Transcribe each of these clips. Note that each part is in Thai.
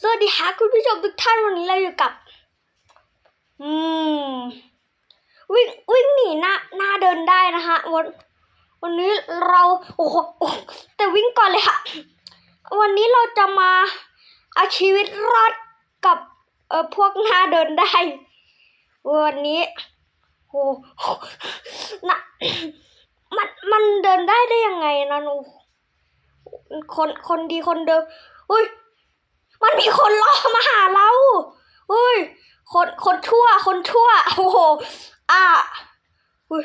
สวัสดีค่ะคุณผู้ชมทุกท่านวันนี้เราอยู่กับ อืม วิ่งวิ่งหนีหน้าหน้าเดินได้นะคะวันวันนี้เราโอ้โหแต่วิ่งก่อนเลยค่ะ วันนี้เราจะมาเอาชีวิตรอดกับเออพวกหน้าเดินได้ วันนี้โอ้โหนะมันมันเดินได้ได้ยังไงนะหนูคนคนดีคนเดิมอุ้ย มันมีคนล่อมาหาเราอุ้ย คนคนชั่ว คนชั่ว โอ้โห อะอุ้ย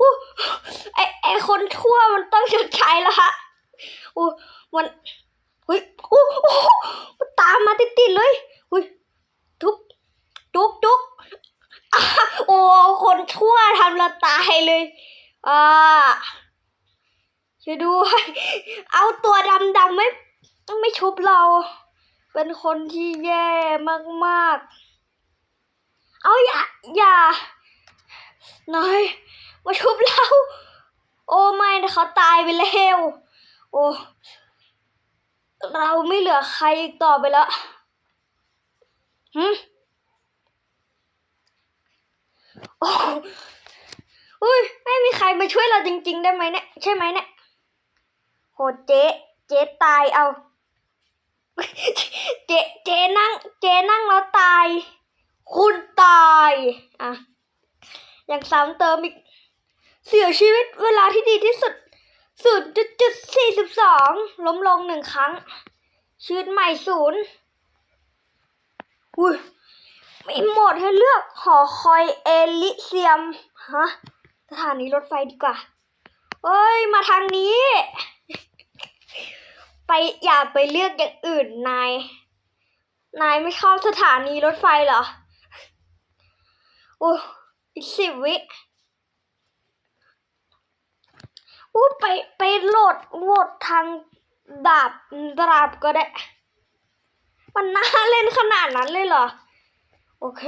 อู้ไอไอคนชั่วมันต้องชดใช้แล้วฮะอู้มันอุ้ยอู้อู้มันตามมาติดๆเลยอุ้ยทุบจุกจุกอะโอ้คนชั่วทำเราตายเลยอ่าช่วยด้วย เอาตัวดำๆไม่ ไม่ชุบเรา เป็นคนที่แย่มากๆ เอาอย่าอย่านายมาชุบเราโอ้ไม่นะเขาตายไปแล้วโอ้เราไม่เหลือใครอีกต่อไปแล้วหืมโอ้อุ้ยไม่มีใครมาช่วยเราจริง ๆ ได้ไหมเนี่ย ใช่ไหมเนี่ยโหเจ๊ เจ๊ตายเอา เจเจนั่ง เจนั่งแล้วตาย คุณตาย อะ อย่างซ้ำเติมอีก เสียชีวิตเวลาที่ดีที่สุดศูนย์จุดจุดสี่สิบสองล้มลงหนึ่งครั้ง ชีวิตใหม่ศูนย์อุ้ยมีโหมดให้เลือกหอคอยเอลิเซียม ฮะ สถานีรถไฟดีกว่า เอ้ย มาทางนี้ ไปอย่าไปเลือกอย่างอื่นนาย นายไม่ชอบสถานีรถไฟเหรอโอ้อีกสิบวิอู้ไปไปโหลดโหลดทางดาบดาบก็ได้ มันน่าเล่นขนาดนั้นเลยเหรอ โอเค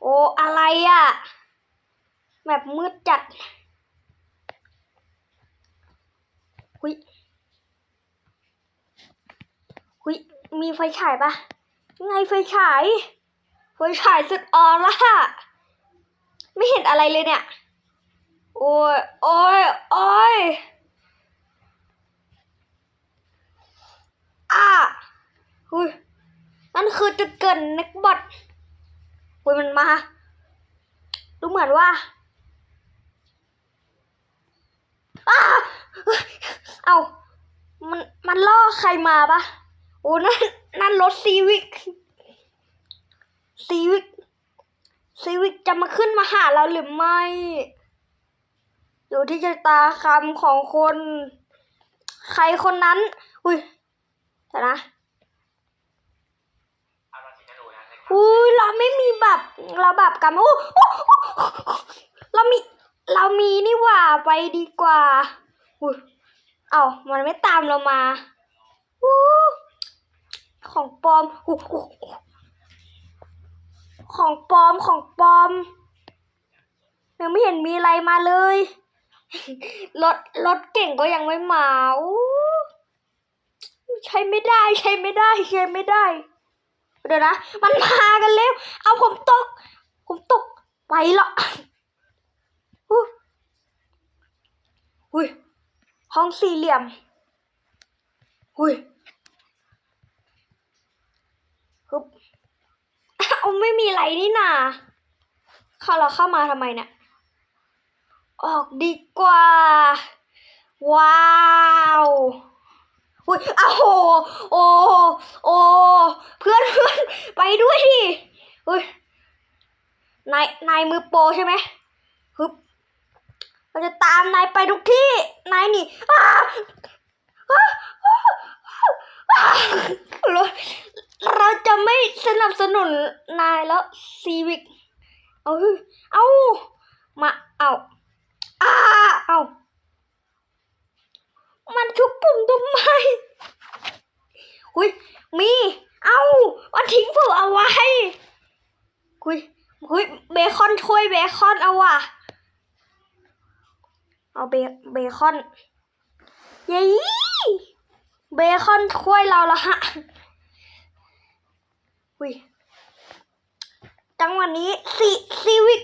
โอ้อะไรอะ่ะแบบมืดจัด หุยหุยมีไฟฉายปะไงไฟฉาย ไฟฉายสุดออร่าไม่เห็นอะไรเลยเนี่ย โอ้ย โอ้ย โอ้ยอะหุยนั่นคือจุดเกินนักบอทหุยมันมา ดูเหมือนว่า อ้าเอา มัน มันล่อใครมาปะโอ้นั่น นั่นรถซีวิก ซีวิก ซีวิกจะมาขึ้นมาหาเราหรือไม่ อยู่ที่ชะตาคำของคน ใครคนนั้น อุ้ยแต่นะอุ้ยเราไม่มีแบบ เราแบบกรรมอู้อู้เรามี เรามีนี่หว่าไปดีกว่าอุ้ยเอามันไม่ตามเรามาอของปลอมอของปลอมของปลอมยังไม่เห็นมีอะไรมาเลย รถรถเก่งก็ยังไม่มาอู้ใช้ไม่ได้ใช้ไม่ได้ใช้ไม่ได้ เดี๋ยวนะ มันมากันแล้วเอาผมตก ผมตก ไปละอู้ อุ้ยห้องสี่เหลี่ยม หุยฮึบเอาไม่มีอะไรนี่นาเข้าเราเข้ามาทำไมเนี่ยออกดีกว่า ว้าวอุ้ยอ้าโหโอ้โอ้เพื่อนเพื่อนไปด้วยดิอุ้ยนายนายมือโปรใช่ไหมฮึบ เราจะตามนายไปทุกที่ นายหนี่อ้าเราเราจะไม่สนับสนุนนายแล้วซีวิก เอาเฮ้ยเอามาเอาอ้าเอามันชุบปุ่มทำไมหุยมี เอามันทิ้งผมเอาไว้หุยหุยเบคอนช่วยเบคอนเอาว่ะ เอาเบเบคอนเย้คอนช่วยเราแล้วฮะอุ้ยจังหวะนี้ซีซีวิก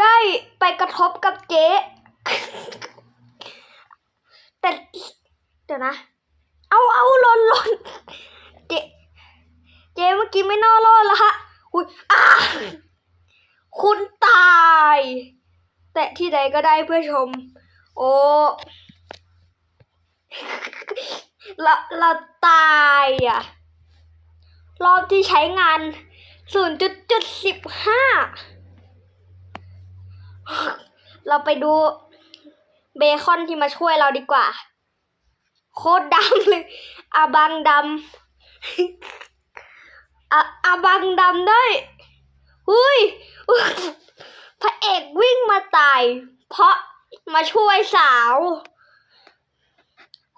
ได้ไปกระทบกับเจ๊แต่เดี๋ยวนะ เอาเอาหล่นหล่นเจ๊เจ๊เมื่อกี้ไม่นอดละฮะอุ้ยอ้าคุณตาย แต่ ที่ใดก็ได้เพื่อชม โอ้เราเราตายอะ รอบที่ใช้งาน0.15เราไปดูเบคอนที่มาช่วยเราดีกว่า โคตรดำเลยอาบังดำอะอาบังดำได้หุยอุ๊ย พระเอกวิ่งมาตาย เพราะมาช่วยสาว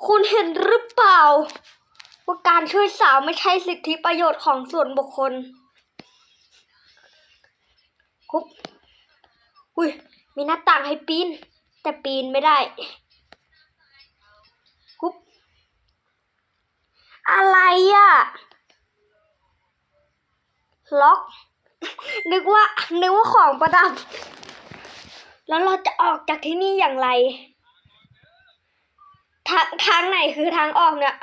คุณเห็นหรือเปล่า ว่าการช่วยสาวไม่ใช่สิทธิประโยชน์ของส่วนบุคคลคุบอุ้ย มีหน้าต่างให้ปีน แต่ปีนไม่ได้คุบอะไรอะล็อก นึกว่า นึกว่าของประดับ แล้วเราจะออกจากที่นี่อย่างไร ทางทางไหนคือทางออกเนี่ย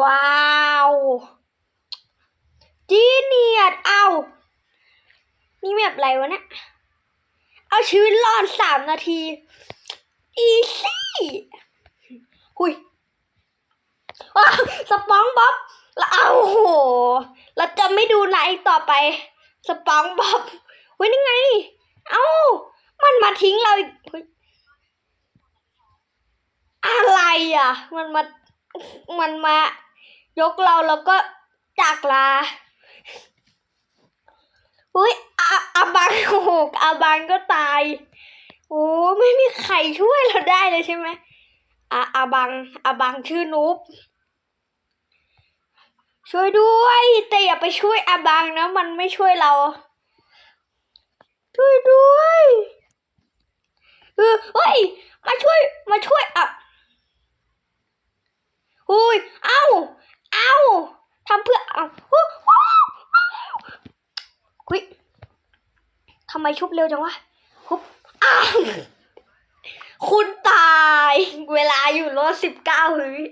ว้าวจีเนียดเอานี่แบบอะไรวะเนี่ย เอาชีวิตรอดสามนาที อีซี่หุยว้าวสปองบ๊อบแล้วเอาโห ไม่ดูไหนอีกต่อไป สปองบ๊อบเฮ้ยนี่ไง เอ้า มันมาทิ้งเราอีกอะไรอะ มันมา มันมายกเราแล้วก็จากลาอุ้ยอาอาบังโอ้โหอาบังก็ตาย โอ้ไม่มีใครช่วยเราได้เลยใช่ไหมอาอาบังอาบังชื่อนุ๊บ ช่วยด้วย แต่อย่าไปช่วยอาบังนะ มันไม่ช่วยเรา ช่วยด้วยเออเฮ้ยมาช่วยมาช่วยอะอุ้ยเอ้าเอ้าทำเพื่อเอ้าฮู้ฮู้หุ้ยทำไมชุบเร็วจังวะฮุบอ้าวคุณตาย เวลาอยู่รถสิบเก้าวิ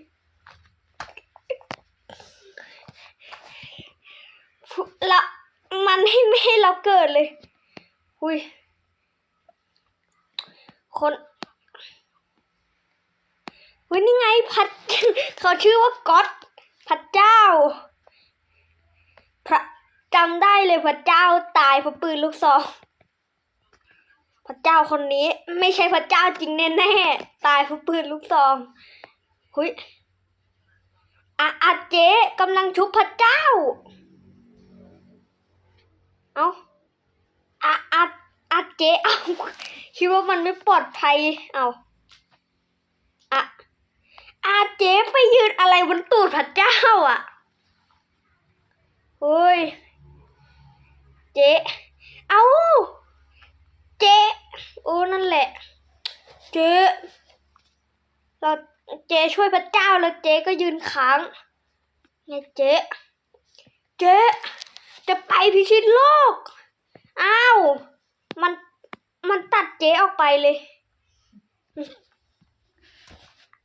ละมันให้ไม่ให้เราเกิดเลย หุยคนเฮ้ยนี่ไงพัดเขาชื่อว่าก๊อตพระเจ้า พระจำได้เลยพระเจ้าตายเพราะปืนลูกซองพระเจ้าคนนี้ไม่ใช่พระเจ้าจริงแน่ๆตายเพราะปืนลูกซองหุยอาอาเจ๊กำลังชุบพระเจ้า เอาอาอาอาเจ๊เอาคิดว่ามันไม่ปลอดภัย เอาอะอาเจ๊ไปยืนอะไรบนตูดพระเจ้าอะเฮ้ย เจ๊เอาเจ๊โอ้นั่นแหละ เจ๊เราเจ๊ช่วยพระเจ้าแล้วเจ๊ก็ยืนค้างไงเจ๊เจ๊ พิชิตโลก อ้าว มัน มันตัดเจ๊ออกไปเลย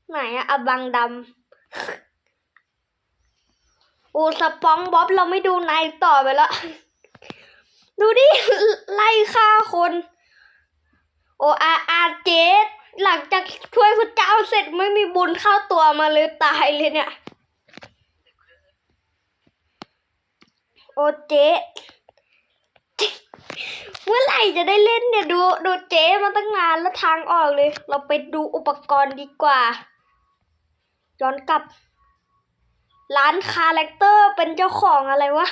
ไหนอะอบังดำอ้สปองบ๊อบเราไม่ดูนายต่อไปแล้ว ดูดิ ไล่ฆ่าคน โออาอาเจสหลังจากช่วยพระเจ้าเสร็จไม่มีบุญเข้าตัวมาเลยตายเลยเนี่ย โอเจ๊เมื่อไหร่จะได้เล่นเนี่ยดูดูเจ๊มาตั้งนานแล้วทางออกเลย เราไปดูอุปกรณ์ดีกว่า ย้อนกลับ ร้านคาแรคเตอร์เป็นเจ้าของอะไรวะ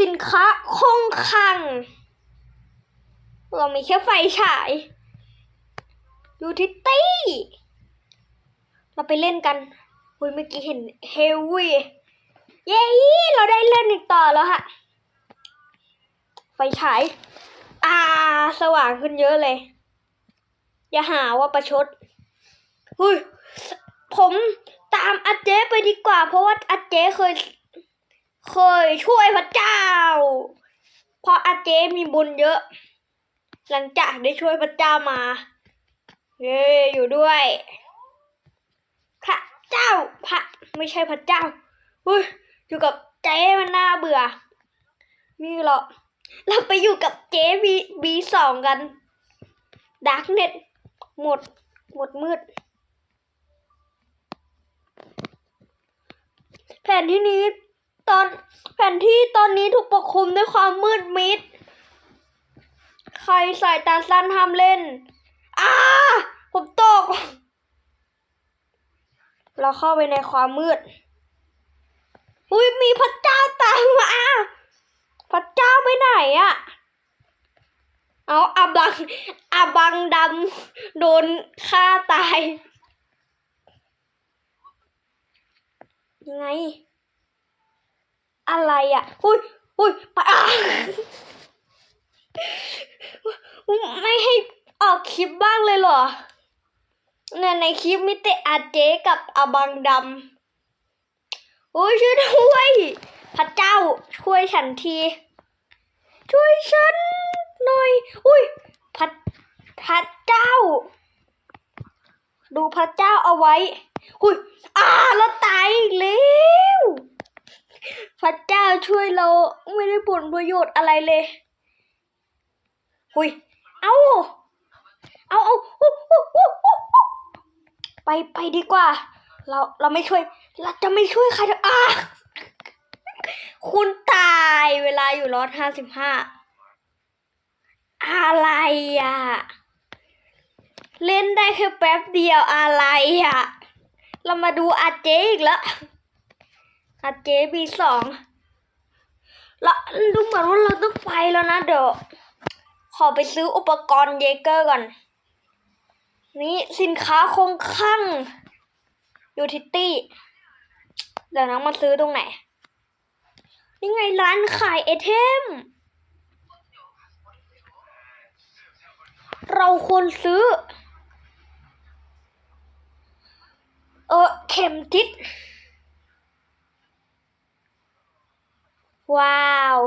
สินค้าคงคัง เรามีแค่ไฟฉายยูทิตี้ เราไปเล่นกัน อุยเมื่อกี้เห็นเฮลวี่เย้เราได้เล่นอีกต่อแล้วฮะ ไฟฉาย อ่า สว่างขึ้นเยอะเลย อย่าหาว่าประชดเฮ้ยผมตามอาเจ๊ไปดีกว่า เพราะว่าอาเจ๊เคย เคยช่วยพระเจ้า เพราะอาเจ๊มีบุญเยอะ หลังจากได้ช่วยพระเจ้ามา เย้อยู่ด้วย เจ้าพระไม่ใช่พระเจ้าเฮ้ยอยู่กับเจ๊มันน่าเบื่อ นี่หรอเราไปอยู่กับเจ๊บีบีสองกันดาร์กเน็ตหมด หมดมืด แผนที่นี้ตอนแผนที่ตอนนี้ถูกปกคลุมด้วยความมืดมิด ใครใสายตาสั้นห้ามเล่น อ้า ผมตก เราเข้าไปในความมืด อุ้ยมีพระเจ้าตามมา พระเจ้าไปไหนอะเอาอาบังอาบังดำโดนฆ่าตายยังไง อะไรอะ อุ้ยอุ้ยไปอะไม่ให้ออกคลิปบ้างเลยเหรอ เนี่ยในคลิปมิเตอาเจกับอาบังดำโอ้ยช่วยด้วยพระเจ้าช่วยฉันที ช่วยฉันหน่อย อุ้ยพระพระเจ้า ดูพระเจ้าเอาไว้ อุ้ยอ่าเราตายอีกแล้วพระเจ้าช่วยเราไม่ได้ผลประโยชน์อะไรเลย อุ้ย เอาเอาเอาอ ไปไปดีกว่า เราเราไม่ช่วย เราจะไม่ช่วยใครอะคุณตายเวลาอยู่ร้อยห้าสิบห้าอะไรอะ เล่นได้แค่แป๊บเดียวอะไรอะ เรามาดูอาเจอีกแล้วอาเจบีสองแล้วดูเหมือนว่าเราต้องไปแล้วนะเดี๋ยวขอไปซื้ออุปกรณ์เยเกอร์ก่อน นี่สินค้าคงคั่งยูทิตี้เดี๋ยวน้องมาซื้อตรงไหน นี่ไงร้านขายไอเทม เราควรซื้อ เออเข็มทิศว้าว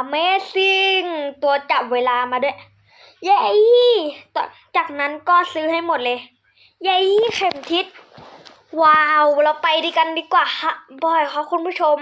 Amazing ตัวจับเวลามาด้วย เย้ยจากนั้นก็ซื้อให้หมดเลย เย้เข็มทิศ ว้าว เราไปดีกันดีกว่าฮะบอยค่ะคุณผู้ชม